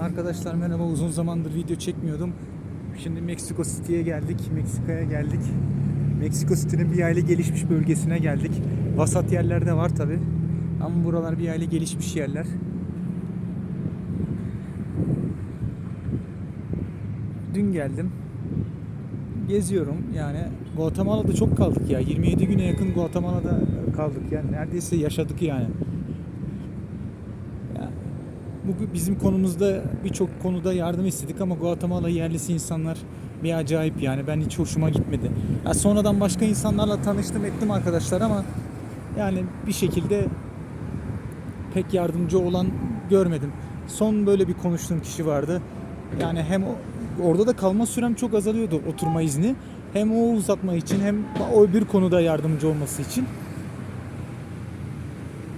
Arkadaşlar merhaba uzun zamandır video çekmiyordum. Şimdi Meksiko City'ye geldik. Meksika'ya geldik. Meksiko City'nin bir aile gelişmiş bölgesine geldik. Vasat yerler de var tabi. Ama buralar bir aile gelişmiş yerler. Dün geldim. Geziyorum yani Guatemala'da çok kaldık ya. 27 güne yakın Guatemala'da kaldık yani. Neredeyse yaşadık yani. Ya, bu bizim konumuzda birçok konuda yardım istedik ama Guatemala yerlisi insanlar bir acayip yani ben hiç hoşuma gitmedi. Ya sonradan başka insanlarla tanıştım ettim arkadaşlar ama yani bir şekilde pek yardımcı olan görmedim. Son böyle bir konuştuğum kişi vardı. Yani hem orada da kalma sürem çok azalıyordu oturma izni. Hem o uzatma için hem o bir konuda yardımcı olması için.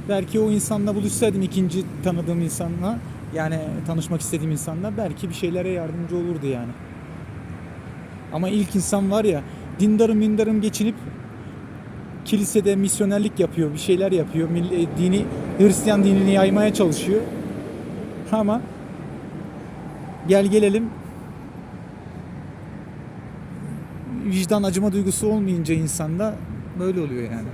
Belki o insanla buluşsaydım ikinci tanıdığım insanla yani tanışmak istediğim insanla belki bir şeylere yardımcı olurdu yani. Ama ilk insan var ya dindarım mindarım geçinip kilisede misyonerlik yapıyor, bir şeyler yapıyor. Milli, dini Hristiyan dinini yaymaya çalışıyor. Ama gel gelelim vicdan acıma duygusu olmayınca insanda böyle oluyor yani.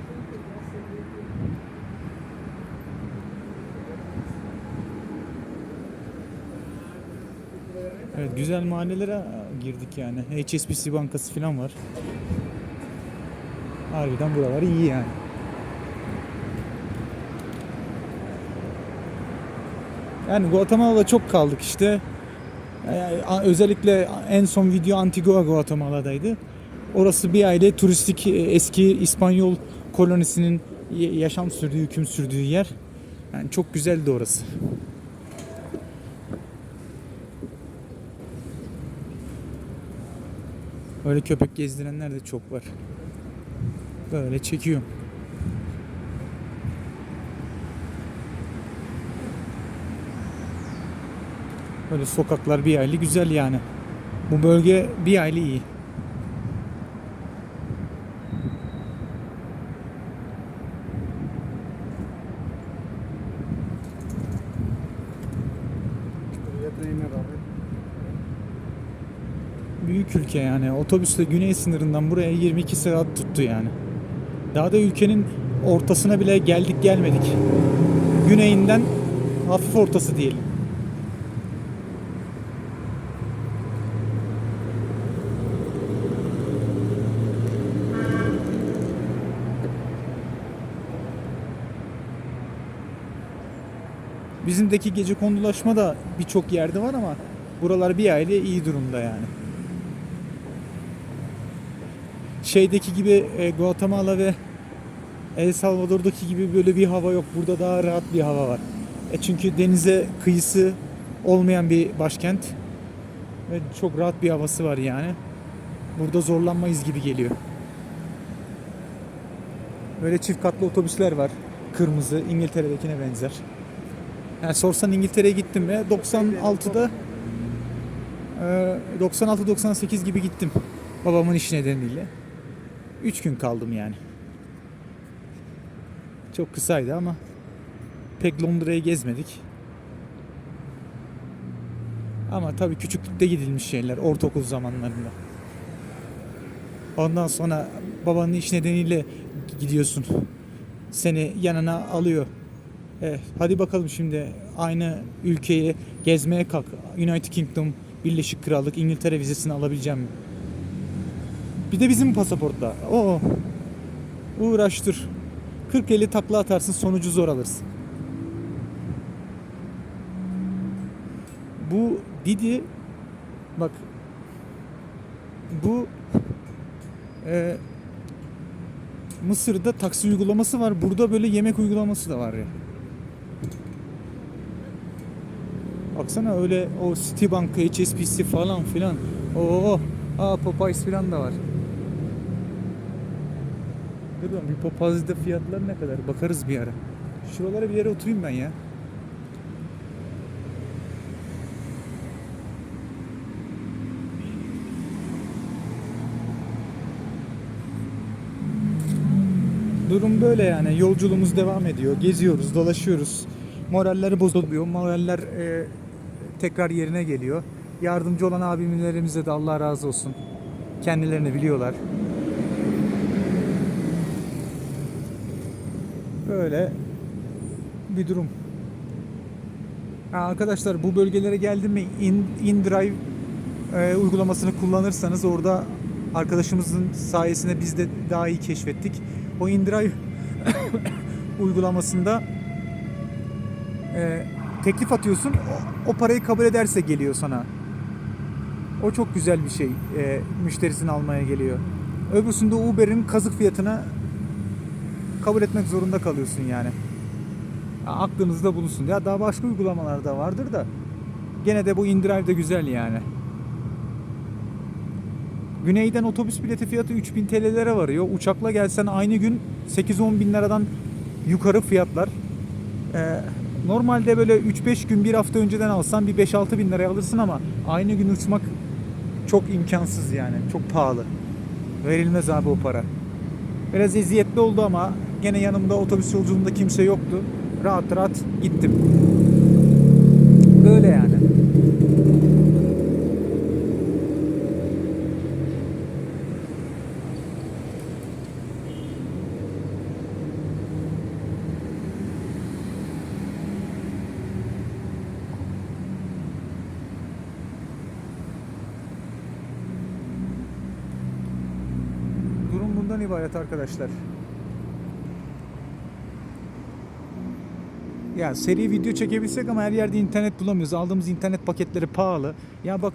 Evet güzel mahallelere girdik yani. HSBC bankası falan var. Harbiden buralar iyi yani. Yani Guatemala'da çok kaldık işte. A- özellikle en son video Antigua Guatemala'daydı. Orası bir aile turistik e, eski İspanyol kolonisinin yaşam sürdüğü, hüküm sürdüğü yer. Yani çok güzeldi orası. Öyle köpek gezdirenler de çok var. Böyle çekiyorum. Böyle sokaklar bir aylı güzel yani. Bu bölge bir aylı iyi. Ülke yani. Otobüsle güney sınırından buraya 22 saat tuttu yani. Daha da ülkenin ortasına bile geldik gelmedik. Güneyinden hafif ortası diyelim. Bizimdeki gece kondulaşma da birçok yerde var ama buralar bir aile iyi durumda yani. Şeydeki gibi e, Guatemala ve El Salvador'daki gibi böyle bir hava yok. Burada daha rahat bir hava var. E çünkü denize kıyısı olmayan bir başkent ve çok rahat bir havası var yani. Burada zorlanmayız gibi geliyor. Böyle çift katlı otobüsler var. Kırmızı, İngiltere'dekine benzer. Yani sorsan İngiltere'ye gittim ve 96'da e, 96-98 gibi gittim. Babamın iş nedeniyle. 3 gün kaldım yani. Çok kısaydı ama pek Londra'yı gezmedik. Ama tabii küçüklükte gidilmiş şeyler ortaokul zamanlarında. Ondan sonra babanın iş nedeniyle gidiyorsun. Seni yanına alıyor. Eh, hadi bakalım şimdi aynı ülkeyi gezmeye kalk. United Kingdom, Birleşik Krallık, İngiltere vizesini alabileceğim mi? Bir de bizim pasaportla. Oo. Uğraştır. 40-50 takla atarsın sonucu zor alırsın. Bu Didi bak bu e, Mısır'da taksi uygulaması var. Burada böyle yemek uygulaması da var ya. Baksana öyle o Citibank, HSBC falan filan. Oo, aa Popeyes filan da var. Lan bir Popeyes'de fiyatlar ne kadar? Bakarız bir ara. Şuralara bir yere oturayım ben ya. Durum böyle yani. Yolculuğumuz devam ediyor. Geziyoruz, dolaşıyoruz. Moralleri bozuluyor. Moraller e, tekrar yerine geliyor. Yardımcı olan abimlerimize de Allah razı olsun. Kendilerini biliyorlar. Böyle bir durum. Arkadaşlar bu bölgelere geldim mi in, InDrive e, uygulamasını kullanırsanız orada arkadaşımızın sayesinde biz de daha iyi keşfettik. O InDrive uygulamasında e, teklif atıyorsun o, o parayı kabul ederse geliyor sana. O çok güzel bir şey. E, müşterisini almaya geliyor. Öbürsünde Uber'in kazık fiyatına kabul etmek zorunda kalıyorsun yani. Ya aklınızda bulunsun. Ya daha başka uygulamalar da vardır da gene de bu InDrive de güzel yani. Güneyden otobüs bileti fiyatı 3000 TL'lere varıyor. Uçakla gelsen aynı gün 8-10 bin liradan yukarı fiyatlar. Ee, normalde böyle 3-5 gün bir hafta önceden alsan bir 5-6 bin liraya alırsın ama aynı gün uçmak çok imkansız yani. Çok pahalı. Verilmez abi o para. Biraz eziyetli oldu ama gene yanımda otobüs yolculuğunda kimse yoktu. Rahat rahat gittim. Böyle yani. Bundan ibaret arkadaşlar. Ya seri video çekebilsek ama her yerde internet bulamıyoruz. Aldığımız internet paketleri pahalı. Ya bak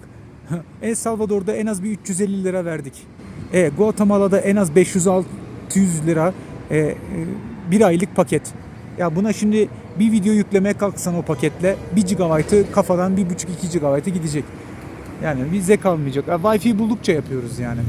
El Salvador'da en az bir 350 lira verdik. E, Guatemala'da en az 500-600 lira e, e, bir aylık paket. Ya buna şimdi bir video yüklemeye kalksan o paketle 1 GB'ı kafadan 1.5-2 GB'ı gidecek. Yani vize kalmayacak. Ya, Wi-Fi buldukça yapıyoruz yani.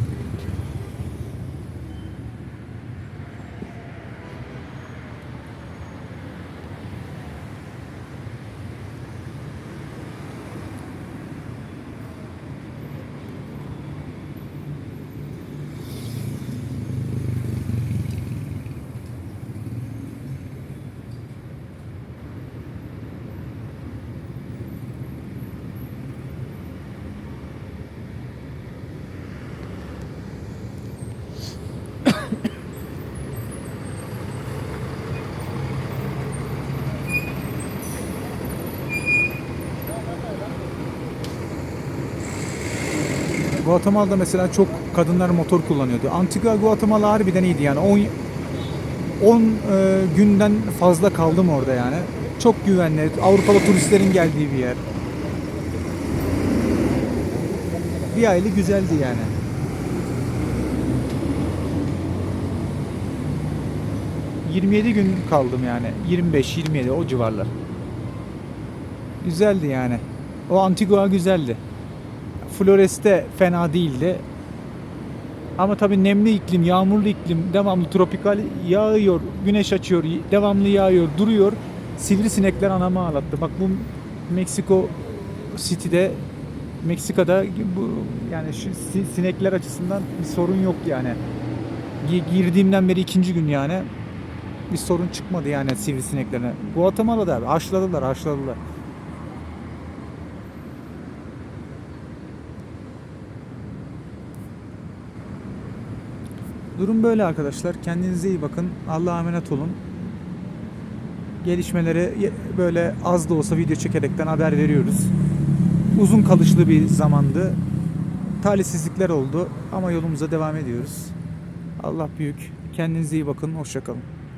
Guatemala'da mesela çok kadınlar motor kullanıyordu. Antigua Guatemala harbiden iyiydi yani. 10 10 e, günden fazla kaldım orada yani. Çok güvenli. Avrupalı turistlerin geldiği bir yer. Bir aylık güzeldi yani. ...27 gün kaldım yani. 25-27 o civarlar. Güzeldi yani. O Antigua güzeldi. Flores'te fena değildi. Ama tabii nemli iklim, yağmurlu iklim, devamlı tropikal yağıyor, güneş açıyor, devamlı yağıyor, duruyor. Sivrisinekler anamı ağlattı. Bak bu Meksiko City'de Meksika'da bu yani şu si- sinekler açısından bir sorun yok yani. Gi- Girdiğimden beri ikinci gün yani bir sorun çıkmadı yani sivrisineklerine. Guatemala'da abi haşladılar, haşladılar. Durum böyle arkadaşlar. Kendinize iyi bakın. Allah'a emanet olun. Gelişmeleri böyle az da olsa video çekerekten haber veriyoruz. Uzun kalışlı bir zamandı. Talihsizlikler oldu ama yolumuza devam ediyoruz. Allah büyük. Kendinize iyi bakın. Hoşçakalın.